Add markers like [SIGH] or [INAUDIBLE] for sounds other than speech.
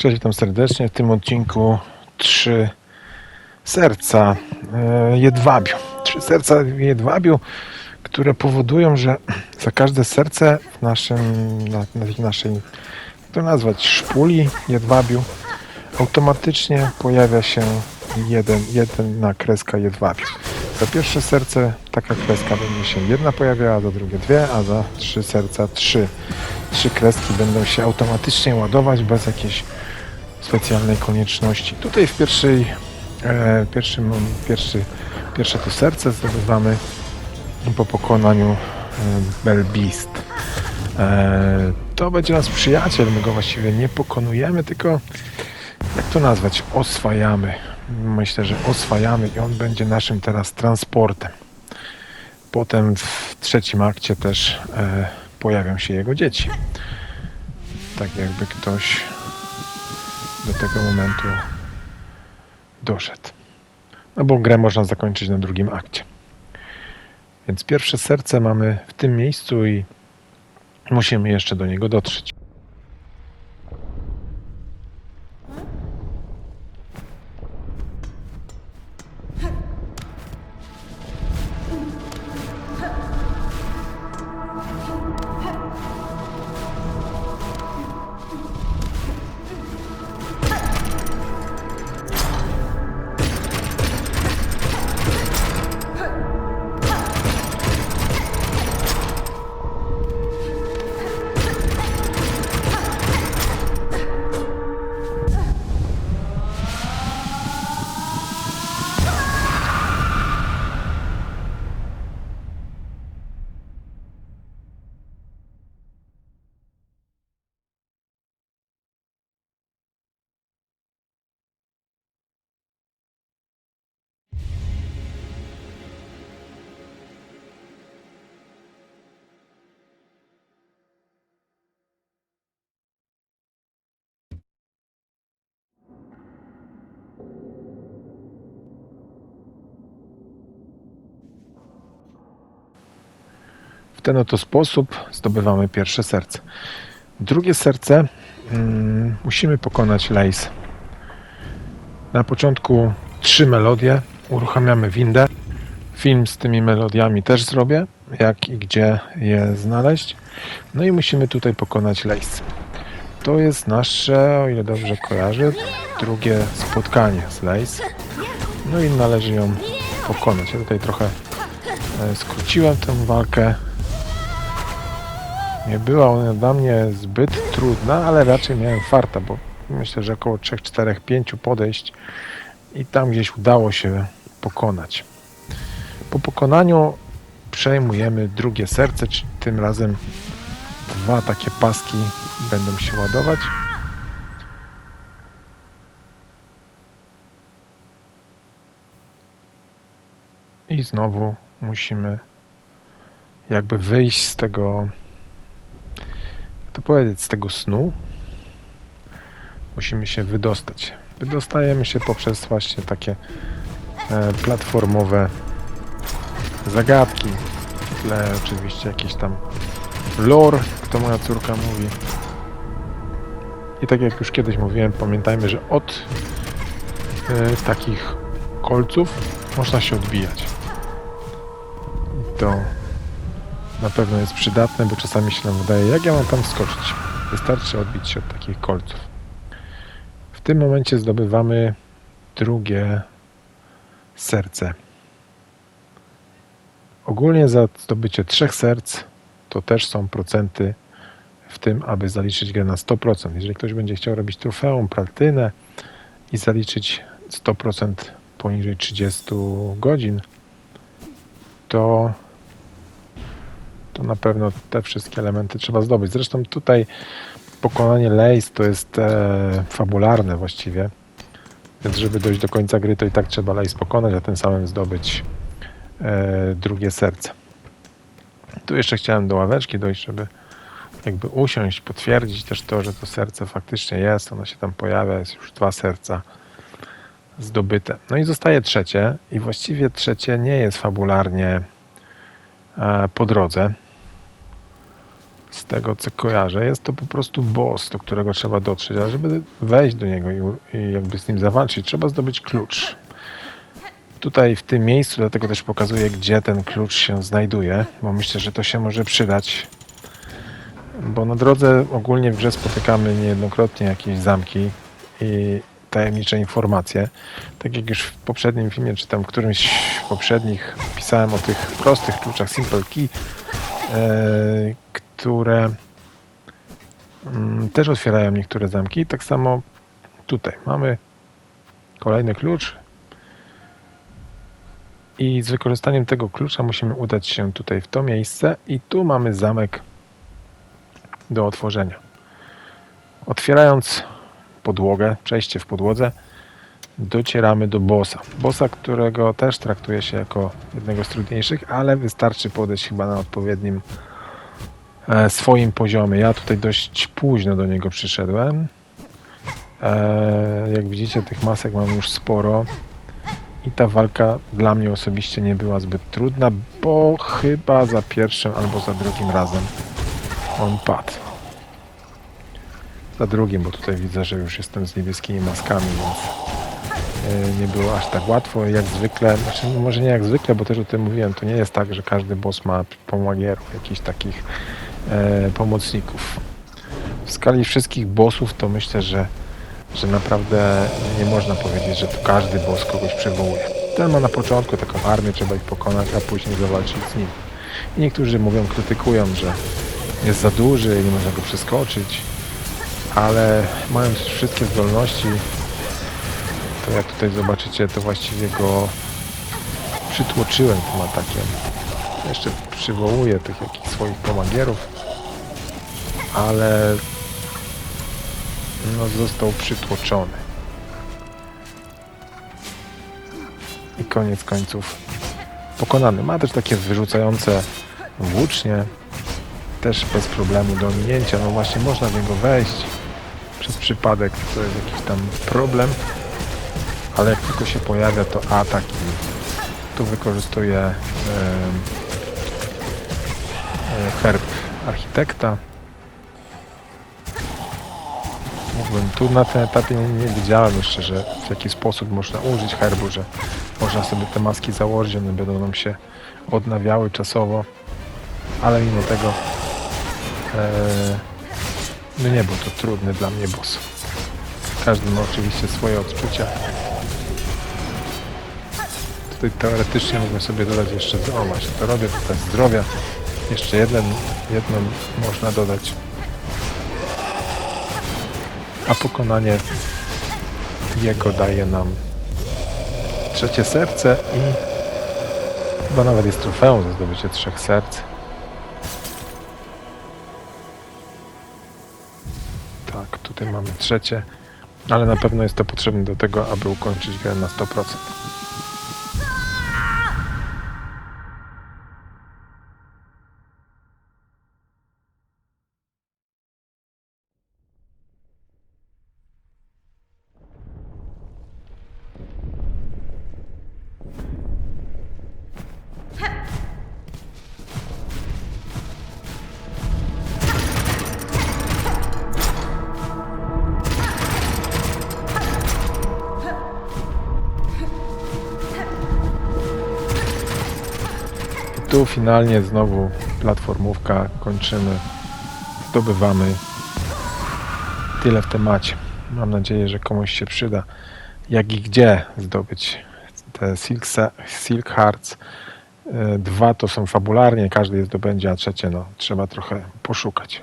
Cześć, witam serdecznie. W tym odcinku trzy serca e, jedwabiu. Trzy serca jedwabiu, które powodują, że [CLEARS THROAT] za każde serce w naszym, na, na naszej, to nazwać, szpuli jedwabiu, automatycznie pojawia się jeden, jedna kreska jedwabiu. Za pierwsze serce taka kreska będzie się jedna pojawiała, za drugie dwie, a za trzy serca trzy. Trzy kreski będą się automatycznie ładować bez jakiejś specjalnej konieczności. Tutaj w pierwszej, e, pierwszym, pierwszy, pierwsze to serce zdobywamy po pokonaniu e, Belbeast. E, to będzie nasz przyjaciel, my go właściwie nie pokonujemy, tylko jak to nazwać? Oswajamy. Myślę, że oswajamy i on będzie naszym teraz transportem. Potem w trzecim akcie też e, pojawią się jego dzieci. Tak jakby ktoś do tego momentu doszedł. No bo grę można zakończyć na drugim akcie. Więc pierwsze serce mamy w tym miejscu i musimy jeszcze do niego dotrzeć. W ten oto sposób zdobywamy pierwsze serce. Drugie serce mm, musimy pokonać Lace. Na początku trzy melodie, uruchamiamy windę. Film z tymi melodiami też zrobię, jak i gdzie je znaleźć. No i musimy tutaj pokonać Lace. To jest nasze, o ile dobrze kojarzę, drugie spotkanie z Lace. No i należy ją pokonać. Ja tutaj trochę e, skróciłem tę walkę. Nie była ona dla mnie zbyt trudna, ale raczej miałem farta, bo myślę, że około 3, 4, 5 podejść i tam gdzieś udało się pokonać. Po pokonaniu przejmujemy drugie serce, czyli tym razem dwa takie paski będą się ładować. I znowu musimy jakby wyjść z tego to powiedzieć, z tego snu musimy się wydostać. Wydostajemy się poprzez właśnie takie e, platformowe zagadki. W tle oczywiście jakiś tam lore, to moja córka mówi. I tak jak już kiedyś mówiłem, pamiętajmy, że od e, takich kolców można się odbijać. I to na pewno jest przydatne, bo czasami się nam wydaje, jak ja mam tam skoczyć. Wystarczy odbić się od takich kolców. W tym momencie zdobywamy drugie serce. Ogólnie za zdobycie trzech serc to też są procenty w tym, aby zaliczyć grę na 100%. Jeżeli ktoś będzie chciał robić trofeum, platynę i zaliczyć 100% poniżej 30 godzin, to to na pewno te wszystkie elementy trzeba zdobyć. Zresztą tutaj pokonanie Lace to jest e, fabularne właściwie, więc żeby dojść do końca gry, to i tak trzeba Lace pokonać, a tym samym zdobyć e, drugie serce. Tu jeszcze chciałem do ławeczki dojść, żeby jakby usiąść, potwierdzić też to, że to serce faktycznie jest, ono się tam pojawia, jest już dwa serca zdobyte. No i zostaje trzecie i właściwie trzecie nie jest fabularnie e, po drodze. Z tego co kojarzę, jest to po prostu boss, do którego trzeba dotrzeć, ale żeby wejść do niego i, i jakby z nim zawalczyć, trzeba zdobyć klucz. Tutaj w tym miejscu, dlatego też pokazuję, gdzie ten klucz się znajduje, bo myślę, że to się może przydać. Bo na drodze ogólnie w grze spotykamy niejednokrotnie jakieś zamki i tajemnicze informacje. Tak jak już w poprzednim filmie, czy tam którymś poprzednich pisałem o tych prostych kluczach Simple Key, e, które mm, też otwierają niektóre zamki. Tak samo tutaj mamy kolejny klucz i z wykorzystaniem tego klucza musimy udać się tutaj w to miejsce i tu mamy zamek do otworzenia. Otwierając podłogę, przejście w podłodze, docieramy do bossa. Bossa, którego też traktuje się jako jednego z trudniejszych, ale wystarczy podejść chyba na odpowiednim swoim poziomie. Ja tutaj dość późno do niego przyszedłem. E, jak widzicie, tych masek mam już sporo. I ta walka dla mnie osobiście nie była zbyt trudna, bo chyba za pierwszym albo za drugim razem on padł. Za drugim, bo tutaj widzę, że już jestem z niebieskimi maskami, więc e, nie było aż tak łatwo. Jak zwykle, znaczy no może nie jak zwykle, bo też o tym mówiłem, to nie jest tak, że każdy boss ma pomagierów, jakichś takich e, pomocników. W skali wszystkich bossów to myślę, że że naprawdę nie można powiedzieć, że tu każdy boss kogoś przywołuje. Ten ma na początku taką armię, trzeba ich pokonać, a później zawalczyć z nim. I niektórzy mówią, krytykują, że jest za duży i nie można go przeskoczyć, ale mając wszystkie zdolności, to jak tutaj zobaczycie, to właściwie go przytłoczyłem tym atakiem. Jeszcze przywołuję tych jakichś swoich pomagierów, ale no, został przytłoczony. I koniec końców pokonany. Ma też takie wyrzucające włócznie, też bez problemu do ominięcia. No właśnie można w niego wejść przez przypadek, to jest jakiś tam problem, ale jak tylko się pojawia, to atak i tu wykorzystuje e, herb architekta. Mógłbym tu na tym etapie nie, nie wiedziałem jeszcze, że w jaki sposób można użyć herbu, że można sobie te maski założyć, one będą nam się odnawiały czasowo, ale mimo tego e, no nie był to trudny dla mnie boss. Każdy ma oczywiście swoje odczucia. Tutaj teoretycznie mógłbym sobie dodać jeszcze, właśnie, to robię tutaj zdrowia. Jeszcze jeden, jedną można dodać a pokonanie jego daje nam trzecie serce i chyba nawet jest trofeum za zdobycie trzech serc. Tak, tutaj mamy trzecie, ale na pewno jest to potrzebne do tego, aby ukończyć grę na 100%. Tu finalnie znowu platformówka, kończymy, zdobywamy tyle w temacie. Mam nadzieję, że komuś się przyda, jak i gdzie zdobyć te Silk, Silk Hearts. E, Dwa to są fabularnie, każdy je zdobędzie, a trzecie no, trzeba trochę poszukać.